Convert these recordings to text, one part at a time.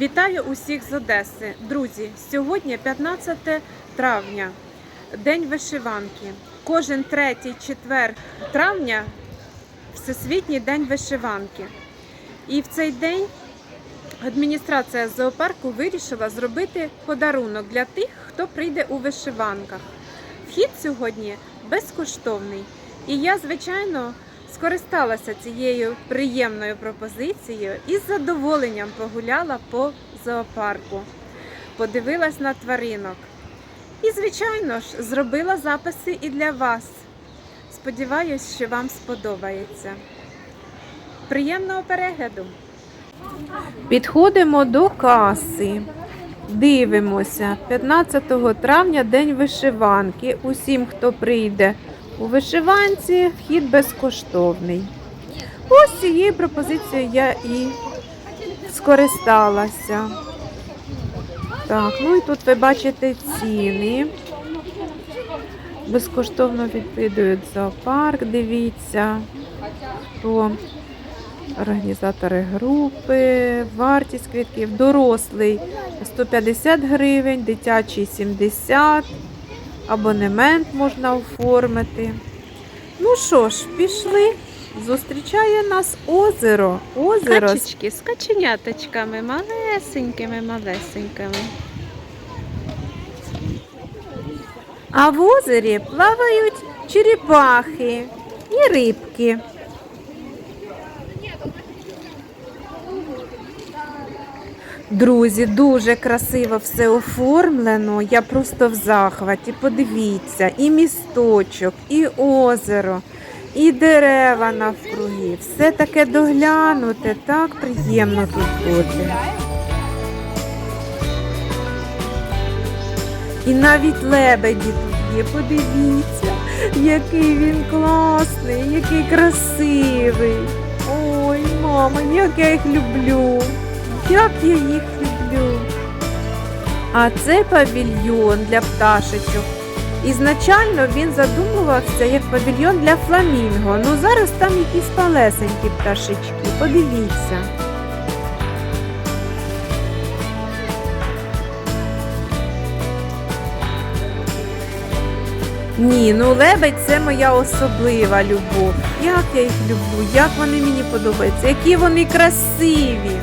Вітаю усіх з Одеси. Друзі, сьогодні 15 травня, День вишиванки. Кожен третій четвер травня Всесвітній день вишиванки. І в цей день адміністрація зоопарку вирішила зробити подарунок для тих, хто прийде у вишиванках. Вхід сьогодні безкоштовний. І я, звичайно, скористалася цією приємною пропозицією і з задоволенням погуляла по зоопарку, подивилась на тваринок. І, звичайно ж, зробила записи і для вас. Сподіваюсь, що вам сподобається. Приємного перегляду! Підходимо до каси. Дивимося. 15 травня день вишиванки. Усім, хто прийде у вишиванці, вхід безкоштовний. Ось цією пропозицією я і скористалася. Так, ну і тут ви бачите ціни. Безкоштовно відвідують зоопарк, дивіться, хто організатори групи, вартість квитків, дорослий 150 гривень, дитячий 70, абонемент можна оформити. Ну що ж, пішли. Зустрічає нас озеро. Озеро Качечки з каченяточками, малесенькими, малесенькими. А в озері плавають черепахи і рибки. Друзі, дуже красиво все оформлено. Я просто в захваті. Подивіться, і місточок, і озеро, і дерева навкруги. Все таке доглянуте, так приємно тут бути. І навіть лебеді тут є. Подивіться, який він класний, який красивий. Ой, мама, як я їх люблю. Як я їх люблю. А це павільйон для пташечок. Ізначально він задумувався як павільйон для фламінго. Ну зараз там якісь малесенькі пташечки. Подивіться. Ні, ну лебедь це моя особлива любов. Як я їх люблю, як вони мені подобаються, які вони красиві.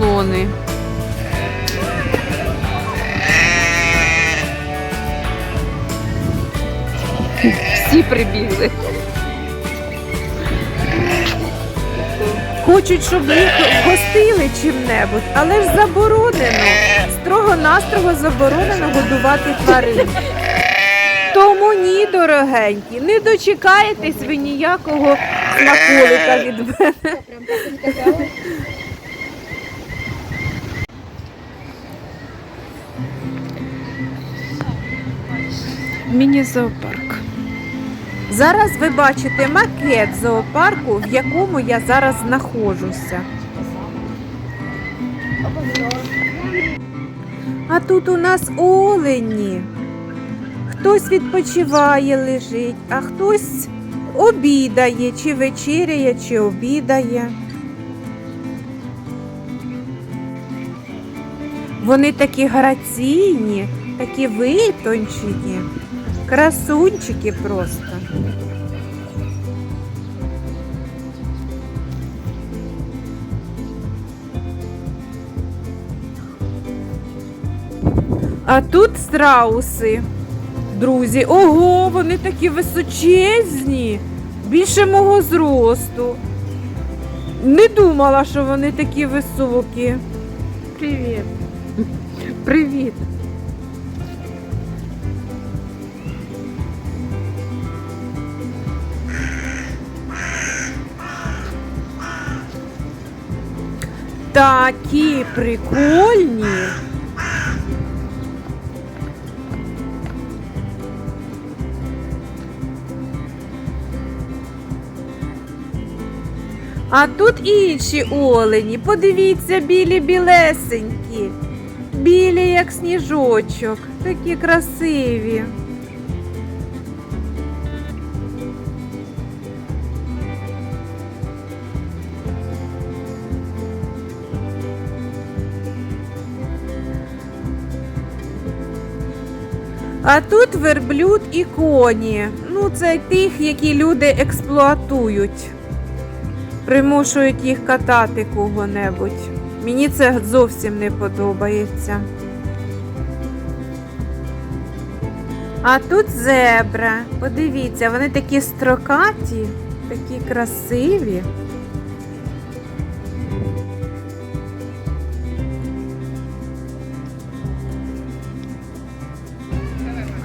Муфлони. Всі прибігли. Хочуть, щоб їх гостили чим-небудь, але ж заборонено. Строго-настрого заборонено годувати тварин. Тому ні, дорогенькі, не дочекаєтесь ви ніякого смаколика від мене. Міні-зоопарк. Зараз ви бачите макет зоопарку, в якому я зараз знаходжуся. А тут у нас олені. Хтось відпочиває, лежить, а хтось обідає, чи вечеряє, чи обідає. Вони такі граційні, такі витончені, красунчики просто. А тут страуси. Друзі, ого, вони такі височезні, більше мого зросту. Не думала, що вони такі високі. Привіт. Привіт. Такі прикольні. А тут інші олені. Подивіться, білі білесенькі. Білі, як сніжочок. Такі красиві. А тут верблюд і коні. Ну, це тих, які люди експлуатують. Примушують їх катати кого-небудь. Мені це зовсім не подобається. А тут зебра. Подивіться, вони такі строкаті, такі красиві.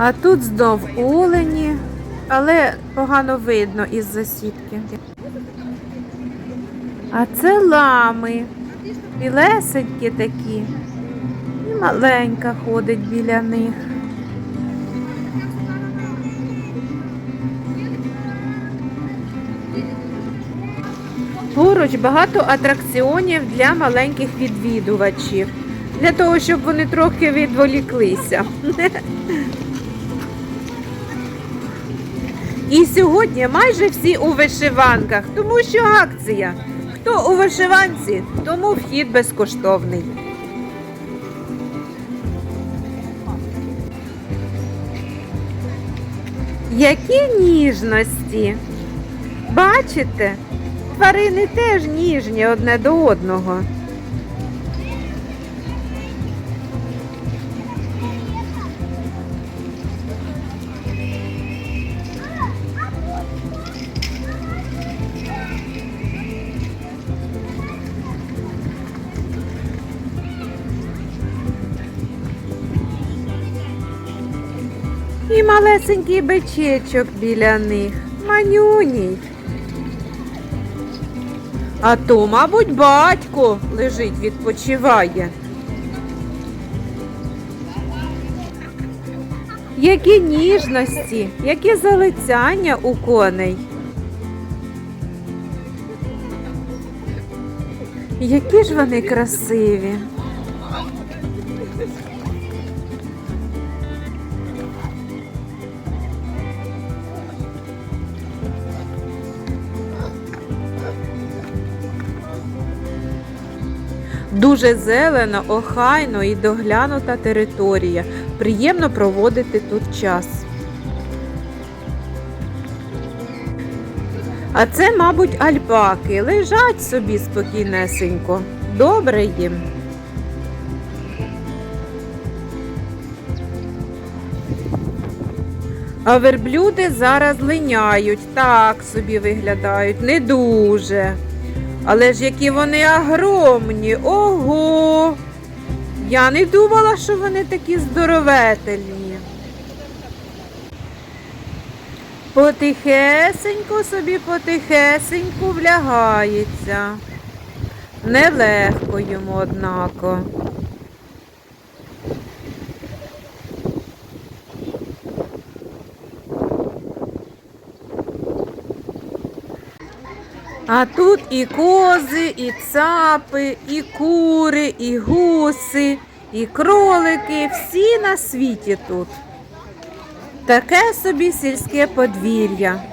А тут знов олені, але погано видно із засідки. А це лами. Білесенькі такі. І маленька ходить біля них. Поруч багато атракціонів для маленьких відвідувачів. Для того, щоб вони трохи відволіклися. І сьогодні майже всі у вишиванках, тому що акція. Хто у вишиванці, тому вхід безкоштовний. Які ніжності! Бачите? Тварини теж ніжні одне до одного. Малесенький бичечок біля них. Манюній. А то, мабуть, батько лежить, відпочиває. Які ніжності, які залицяння у коней. Які ж вони красиві. Дуже зелена, охайно і доглянута територія. Приємно проводити тут час. А це, мабуть, альпаки. Лежать собі спокійнесенько. Добре їм. А верблюди зараз линяють, так собі виглядають, не дуже. Але ж які вони огромні. Ого! Я не думала, що вони такі здоровительні. Потихесенько собі, потихесенько влягається. Нелегко йому, однако. А тут і кози, і цапи, і кури, і гуси, і кролики, всі на світі тут. Таке собі сільське подвір'я.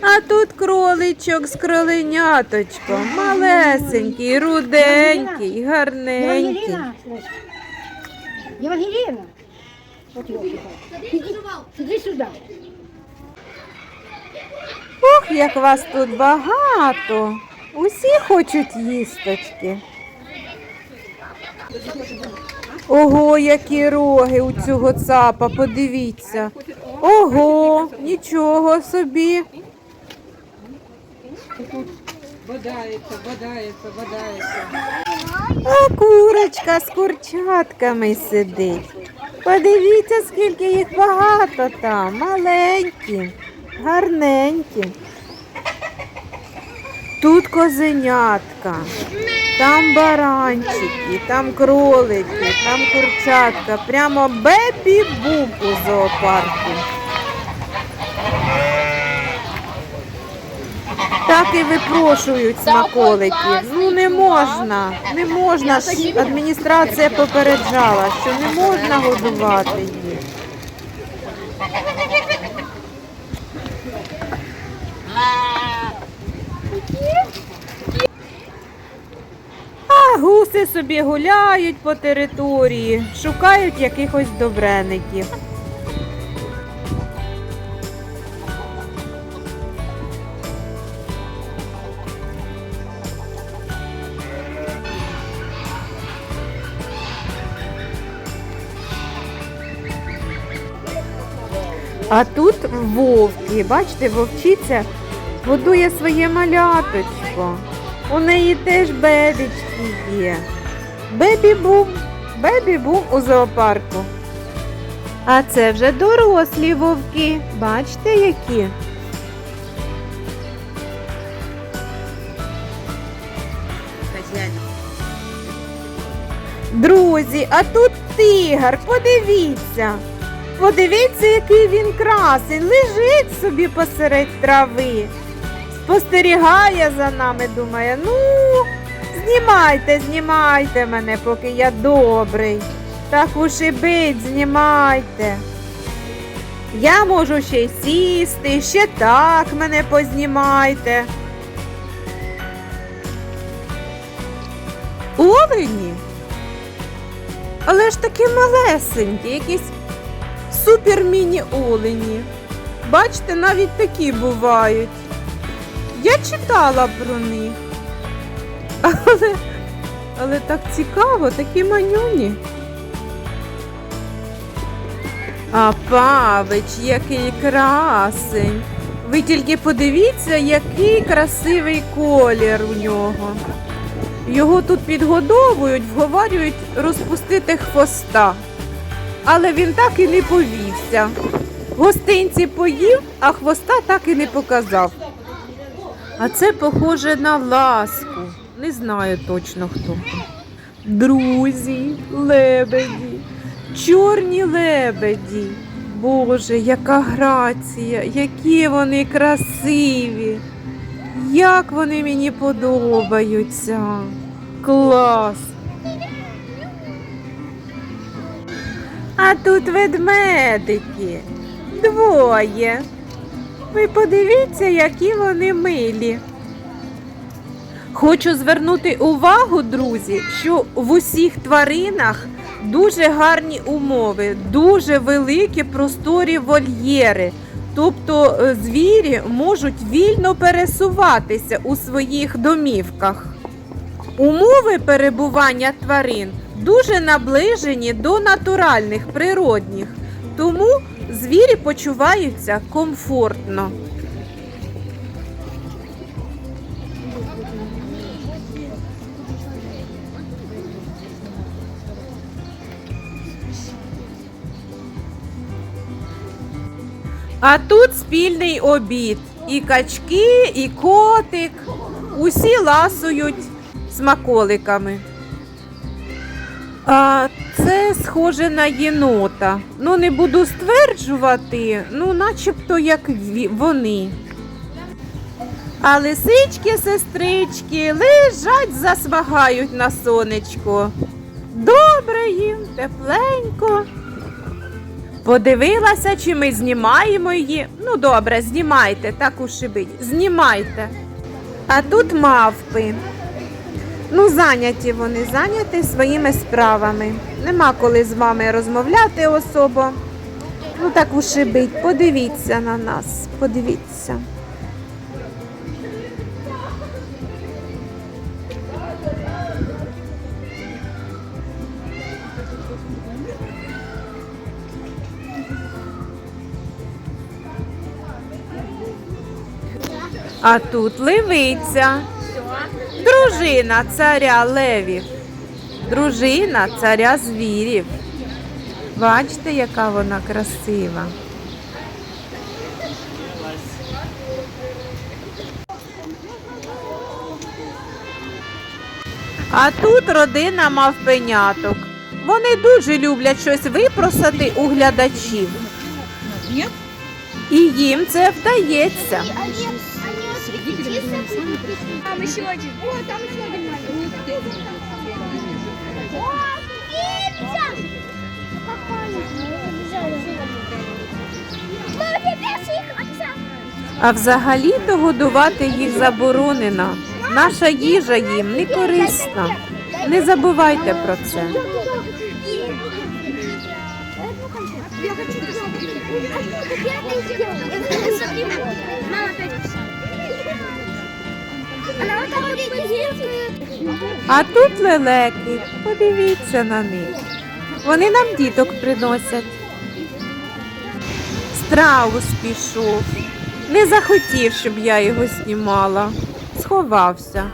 А тут кроличок з кроленяточком, малесенький, руденький, гарненький. Евангелина, слышь. Евангелина. Ох, як вас тут багато. Усі хочуть їсточки. Ого, які роги у цього цапа, подивіться. Ого, нічого собі. А курочка з курчатками сидить. Подивіться, скільки їх багато там, маленькі, гарненькі. Тут козенятка, там баранчики, там кролики, там курчатка. Прямо бебі-буб у зоопарку. Так і випрошують смаколиків. Ну не можна, не можна. Адміністрація попереджала, що не можна годувати їх. А гуси собі гуляють по території, шукають якихось добреників. А тут вовки, бачите, вовчиця годує своє маляточко. У неї теж бебічки є. Бебі-бум, бебі-бум у зоопарку. А це вже дорослі вовки. Бачите, які? Друзі, а тут тигр, подивіться. Подивіться, який він красень, лежить собі посеред трави. Спостерігає за нами, думає, ну, знімайте, знімайте мене, поки я добрий. Так уж і бить, знімайте. Я можу ще й сісти, ще так мене познімайте. Олені? Але ж такі малесенькі, якісь супер міні-олені. Бачите, навіть такі бувають. Я читала про них. Але, але так цікаво, такі манюні. А павич, який красень. Ви тільки подивіться, який красивий колір у нього. Його тут підгодовують, вговарюють розпустити хвоста. Але він так і не повівся. Гостинці поїв, а хвоста так і не показав. А це похоже на ласку. Не знаю точно хто. Друзі, лебеді, чорні лебеді. Боже, яка грація, які вони красиві. Як вони мені подобаються. Клас. А тут ведмедики. Двоє. Ви подивіться, які вони милі. Хочу звернути увагу, друзі, що в усіх тваринах дуже гарні умови, дуже великі просторі вольєри. Тобто е, звірі можуть вільно пересуватися у своїх домівках. Умови перебування тварин дуже наближені до натуральних природних, тому звірі почуваються комфортно. А тут спільний обід. І качки, і котик. Усі ласують смаколиками. А це схоже на єнота. Ну, не буду стверджувати, ну, начебто як вони. А лисички, сестрички лежать, засмагають на сонечко. Добре їм, тепленько. Подивилася, чи ми знімаємо її. Ну, добре, знімайте, так уж і бить. Знімайте. А тут мавпи. Ну, зайняті вони, зайняті своїми справами. Нема коли з вами розмовляти особо. Ну, так уж і бить. Подивіться на нас, подивіться. А тут левиця, дружина царя левів, дружина царя звірів. Бачите, яка вона красива. А тут родина мавпеняток. Вони дуже люблять щось випросати у глядачів. І їм це вдається. Там еще один. О, там еще один маленький. О, птица! А взагалі-то годувати їх заборонено. Наша їжа їм не корисна. Не забувайте про це. Я хочу А тут лелеки, подивіться на них. Вони нам діток приносять. Страус пішов. Не захотів, щоб я його знімала. Сховався.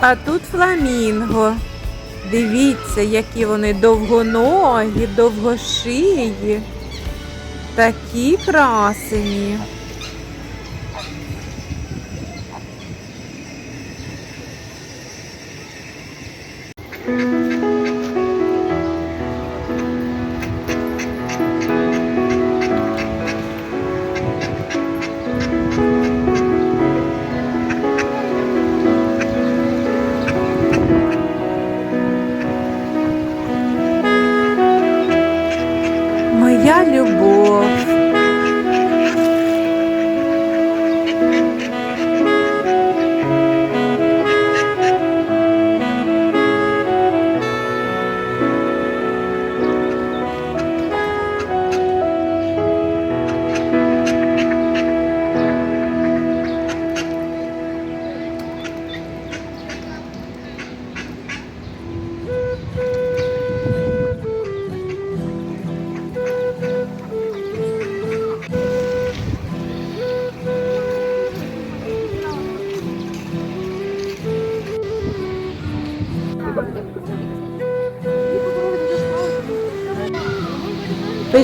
А тут фламінго. Дивіться, які вони довгоногі, довгошиї. Такі красені. Mm-hmm.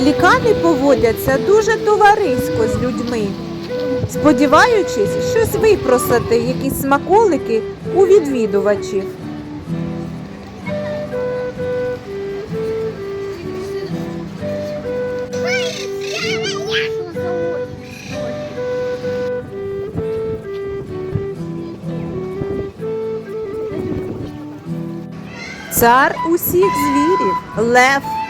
Пелікани поводяться дуже товарисько з людьми, сподіваючись щось випросити, якісь смаколики у відвідувачів. Цар усіх звірів лев.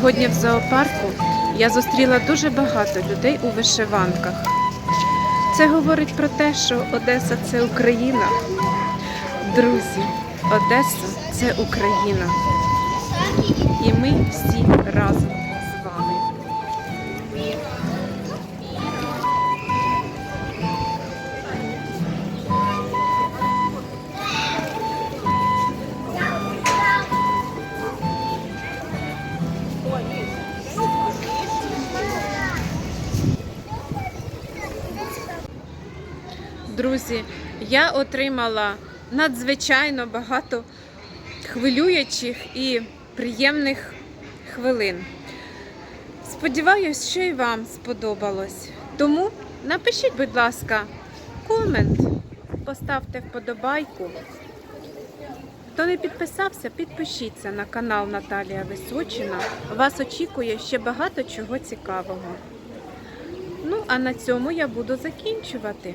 Сьогодні в зоопарку я зустріла дуже багато людей у вишиванках. Це говорить про те, що Одеса це Україна. Друзі, Одеса це Україна. І ми всі разом Друзі, я отримала надзвичайно багато хвилюючих і приємних хвилин. Сподіваюсь, що і вам сподобалось. Тому напишіть, будь ласка, комент, поставте вподобайку. Хто не підписався, підпишіться на канал Наталія Височина. Вас очікує ще багато чого цікавого. Ну, а на цьому я буду закінчувати.